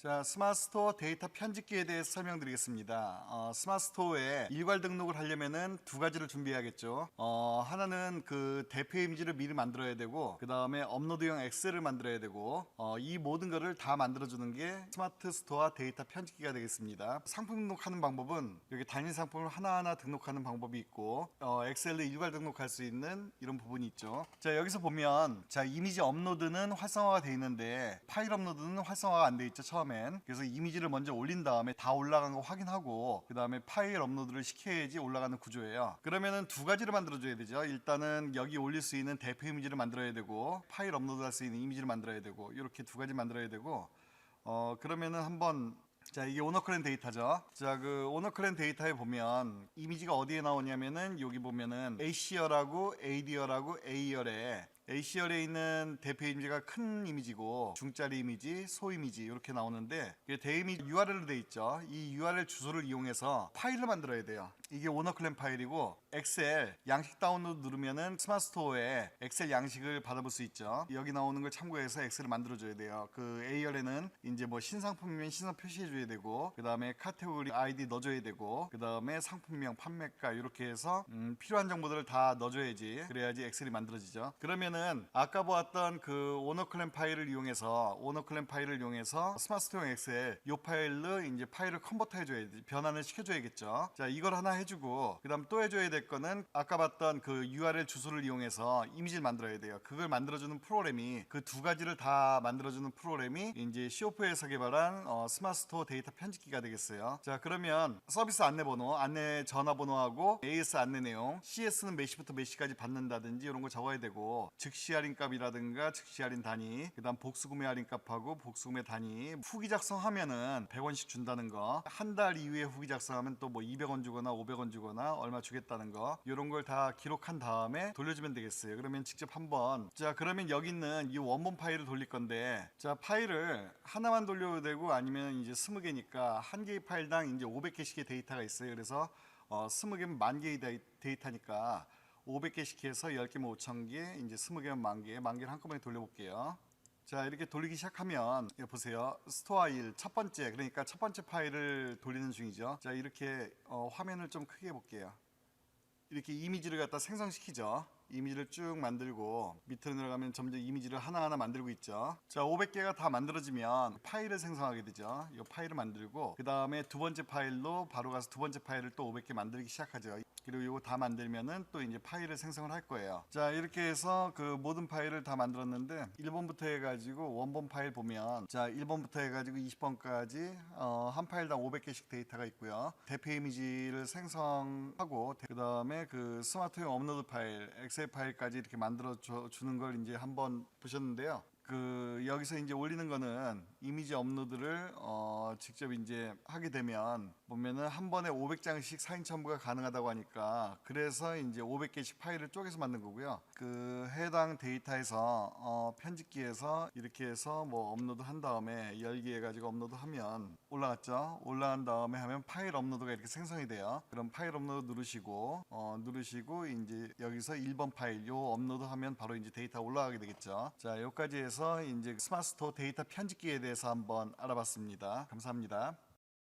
자, 스마트 스토어 데이터 편집기에 대해서 설명드리겠습니다. 어, 스마트 스토어에 일괄 등록을 하려면은 두 가지를 준비해야겠죠. 어, 하나는 그 대표 이미지를 미리 만들어야 되고, 그 다음에 업로드용 엑셀을 만들어야 되고, 어, 이 모든 거를 다 만들어주는 게 스마트 스토어 데이터 편집기가 되겠습니다. 상품 등록하는 방법은 여기 단일 상품을 하나하나 등록하는 방법이 있고, 어, 엑셀로 일괄 등록할 수 있는 이런 부분이 있죠. 자, 여기서 보면, 자, 이미지 업로드는 활성화가 돼 있는데, 파일 업로드는 활성화가 안 돼 있죠, 처음 엔. 그래서 이미지를 먼저 올린 다음에 다 올라간 거 확인하고, 그 다음에 파일 업로드를 시켜야지 올라가는 구조예요. 그러면은 두 가지를 만들어줘야 되죠. 일단은 여기 올릴 수 있는 대표 이미지를 만들어야 되고, 파일 업로드 할 수 있는 이미지를 만들어야 되고, 이렇게 두 가지 만들어야 되고, 어, 그러면은 한번 자 이게 오너클랜 데이터죠. 자그 오너클랜 데이터에 보면 이미지가 어디에 나오냐면은 여기 보면은 AC열하고 AD열하고 A열에 AC열에 있는 대표 이미지가 큰 이미지고 중짜리 이미지, 소 이미지 이렇게 나오는데 대이미지 URL로 돼 있죠. 이 URL 주소를 이용해서 파일을 만들어야 돼요. 이게 오너클랜 파일이고 엑셀 양식 다운로드 누르면은 스마트 스토어에 엑셀 양식을 받아볼 수 있죠. 여기 나오는 걸 참고해서 엑셀을 만들어줘야 돼요. 그 A열에는 이제 뭐 신상품이면 신상 표시해줘야 되고 그 다음에 카테고리 아이디 넣어줘야 되고 그 다음에 상품명, 판매가 이렇게 해서 음, 필요한 정보들을 다 넣어줘야지 그래야지 엑셀이 만들어지죠. 그러면은 아까 보았던 그 오너클랜 파일을 이용해서 오너클랜 파일을 이용해서 스마트 스토어 엑셀 이 파일로 이제 파일을 컨버터 해줘야지 변환을 시켜줘야겠죠. 자 이걸 하나 해주고 그다음 또 해줘야 될 거는 아까 봤던 그 URL 주소를 이용해서 이미지를 만들어야 돼요. 그걸 만들어주는 프로그램이 그 두 가지를 다 만들어주는 프로그램이 이제 시오프에서 개발한 어, 스마트 스토어 데이터 편집기가 되겠어요. 자 그러면 서비스 안내번호, 안내 전화번호하고 AS 안내 내용, CS는 몇 시부터 몇 시까지 받는다든지 이런 거 적어야 되고 즉시 할인 값이라든가 즉시 할인 단위, 그다음 복수 구매 할인 값하고 복수 구매 단위, 후기 작성하면은 100원씩 준다는 거, 한 달 이후에 후기 작성하면 또 뭐 200원 주거나 500원 주거나 얼마 주겠다는 거 이런 걸 다 기록한 다음에 돌려주면 되겠어요. 그러면 직접 한번 자 그러면 여기 있는 이 원본 파일을 돌릴 건데 자 파일을 하나만 돌려도 되고 아니면 이제 20개니까 한 개의 파일당 이제 500개씩의 데이터가 있어요. 그래서 어 20개면 만 개의 데이- 데이터니까 500개씩 해서 10개면 5,000개, 이제 20개면 만 개, 만 개를 한꺼번에 돌려볼게요. 자 이렇게 돌리기 시작하면 보세요 스토어 1첫 번째 그러니까 첫 번째 파일을 돌리는 중이죠 자 이렇게 어, 화면을 좀 크게 볼게요 이렇게 이미지를 갖다 생성시키죠. 이미지를 쭉 만들고 밑으로 내려가면 점점 이미지를 하나하나 만들고 있죠. 자, 500개가 다 만들어지면 파일을 생성하게 되죠. 이 파일을 만들고 그 다음에 두 번째 파일로 바로 가서 두 번째 파일을 또 500개 만들기 시작하죠. 그리고 이거 다 만들면은 또 이제 파일을 생성을 할 거예요. 자, 이렇게 해서 그 모든 파일을 다 만들었는데 1번부터 해가지고 원본 파일 보면 자, 1번부터 해가지고 20번까지 어, 한 파일당 500개씩 데이터가 있고요. 대표 이미지를 생성하고 그 다음에 그 스마트용 업로드 파일, 엑셀 파일까지 이렇게 만들어 줘- 주는 걸 이제 한번 보셨는데요. 그 여기서 이제 올리는 거는 이미지 업로드를 어 직접 이제 하게 되면 보면은 한 번에 500장씩 사인 첨부가 가능하다고 하니까 그래서 이제 500개씩 파일을 쪼개서 만든 거고요. 그 해당 데이터에서 어 편집기에서 이렇게 해서 뭐 업로드 한 다음에 열기 해가지고 업로드 하면 올라갔죠. 올라간 다음에 하면 파일 업로드가 이렇게 생성이 돼요. 그럼 파일 업로드 누르시고 어 누르시고 이제 여기서 1번 파일 요 업로드 하면 바로 이제 데이터 올라가게 되겠죠. 자 여기까지 해서 이제 스마트 스토어 데이터 편집기에 대해서 한번 알아봤습니다. 감사합니다.